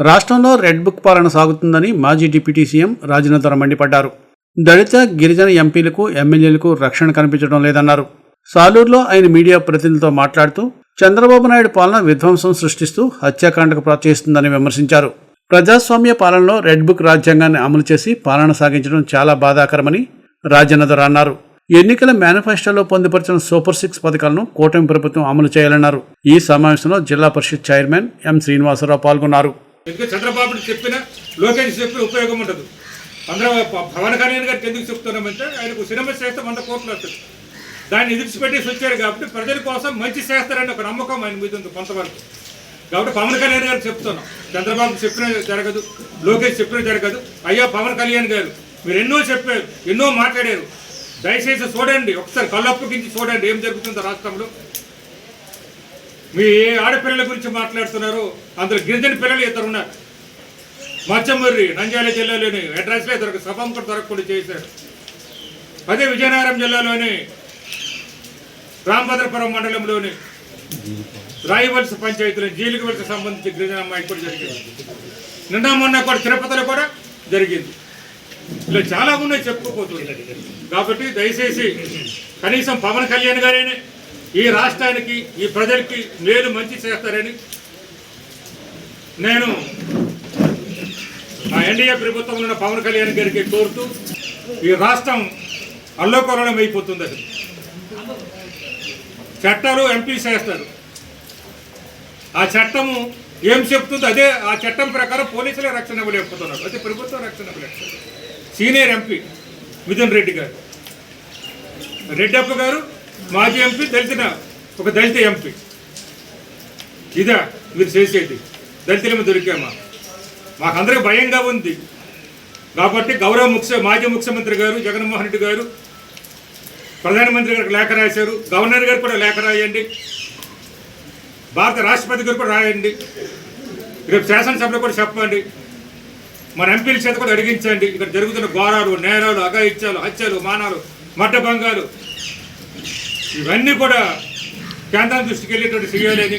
రాష్ట్రంలో red book పాలన సాగుతుందని మాజీ డిప్యూటీ సీఎం రాజేంద్ర మండిపడ్డారు. దళిత గిరిజన ఎంపీలకు ఎమ్మెల్యేలకు రక్షణ కనిపించడం లేదన్నారు. సాలూరులో ఆయన మీడియా ప్రతినిధులతో మాట్లాడుతూ చంద్రబాబు నాయుడు పాలన విధ్వంసం సృష్టిస్తూ హత్యాకాండకు ప్రోత్సహిస్తుందని విమర్శించారు. ప్రజాస్వామ్య పాలనలో రెడ్ బుక్ రాజ్యాంగాన్ని అమలు చేసి పాలన సాగించడం చాలా బాధాకరమని రాజనదర్ అన్నారు. ఎన్నికల మేనిఫెస్టోలో పొందుపరిచిన సూపర్ సిక్స్ పథకాలను కూటమి ప్రభుత్వం అమలు చేయాలన్నారు. ఈ సమావేశంలో జిల్లా పరిషత్ చైర్మన్ ఎం శ్రీనివాసరావు పాల్గొన్నారు. ఎందుకు చంద్రబాబు చెప్పిన లోకేష్ చెప్పిన ఉపయోగం ఉండదు. అందరూ పవన్ కళ్యాణ్ గారికి ఎందుకు చెప్తున్నామంటే ఆయనకు సినిమా చేస్తే వంద కోట్లు వస్తుంది. దాన్ని ఎదుర్చిపెట్టేసి వచ్చారు కాబట్టి ప్రజల కోసం మంచి చేస్తారని ఒక నమ్మకం ఆయన మీద ఉంది కొంతవరకు. కాబట్టి పవన్ కళ్యాణ్ గారు చెప్తున్నాం. చంద్రబాబు చెప్పిన జరగదు లోకేష్ చెప్పిన జరగదు. అయ్యా పవన్ కళ్యాణ్ గారు మీరు ఎన్నో చెప్పారు ఎన్నో మాట్లాడారు. దయచేసి చూడండి ఒకసారి కళ్ళప్పగించి చూడండి ఏం జరుగుతుందో రాష్ట్రంలో. మీ ఆడపిల్లల గురించి మాట్లాడుతున్నారు. అందులో గిరిజన పిల్లలు ఇద్దరు ఉన్నారు. మచ్చమర్రి నంద్యాల జిల్లాలోని అడ్రస్లో ఇద్దరు సభం కూడా దొరకకుండా చేశారు. అదే విజయనగరం జిల్లాలోని రామభద్రపురం మండలంలోని రాయవలస పంచాయతీలో జీలికవలస సంబంధించి గిరిజన అమ్మాయి కూడా జరిగింది. నిన్న మొన్న కూడా తిరుపతిలో కూడా జరిగింది. ఇలా చాలా ఉన్నాయి చెప్పుకోపోతుంది కాబట్టి దయచేసి కనీసం పవన్ కళ్యాణ్ గారేనే ఈ రాష్ట్రానికి ఈ ప్రజలకి మేలు మంచి చేస్తారని నేను ఆ ఎన్డీఏ ప్రభుత్వంలో ఉన్న పవన్ కళ్యాణ్ గారికి కోరుతూ ఈ రాష్ట్రం అల్లోకొలం అయిపోతుంది అది. చట్టాలు ఎంపీ చేస్తారు. ఆ చట్టము ఏం చెప్తుందో అదే ఆ చట్టం ప్రకారం పోలీసులే రక్షణ ఇవ్వలేకపోతున్నారు. అదే ప్రభుత్వం రక్షణ ఇవ్వలేకపోతుంది సీనియర్ ఎంపీ మిథున్ రెడ్డి గారు. రెడ్డప్ప గారు మాజీ ఎంపీ దళిత ఒక దళిత ఎంపీ. ఇదా మీరు చేసేది. దళితులము దొరికామా? మాకందరికి భయంగా ఉంది. కాబట్టి గౌరవ ముఖ్య మాజీ ముఖ్యమంత్రి గారు జగన్మోహన్ రెడ్డి గారు ప్రధానమంత్రి గారికి లేఖ రాశారు. గవర్నర్ గారు కూడా లేఖ రాయండి. భారత రాష్ట్రపతి గారు కూడా రాయండి. రేపు శాసనసభలో కూడా చెప్పండి. మన ఎంపీల చేత కూడా అడిగించండి. ఇక్కడ జరుగుతున్న ఘోరాలు నేరాలు అఘాయిత్యాలు హత్యలు మానాలు మడ్డభంగాలు ఇవన్నీ కూడా కేంద్రం దృష్టికి వెళ్ళేటువంటి చేయాలని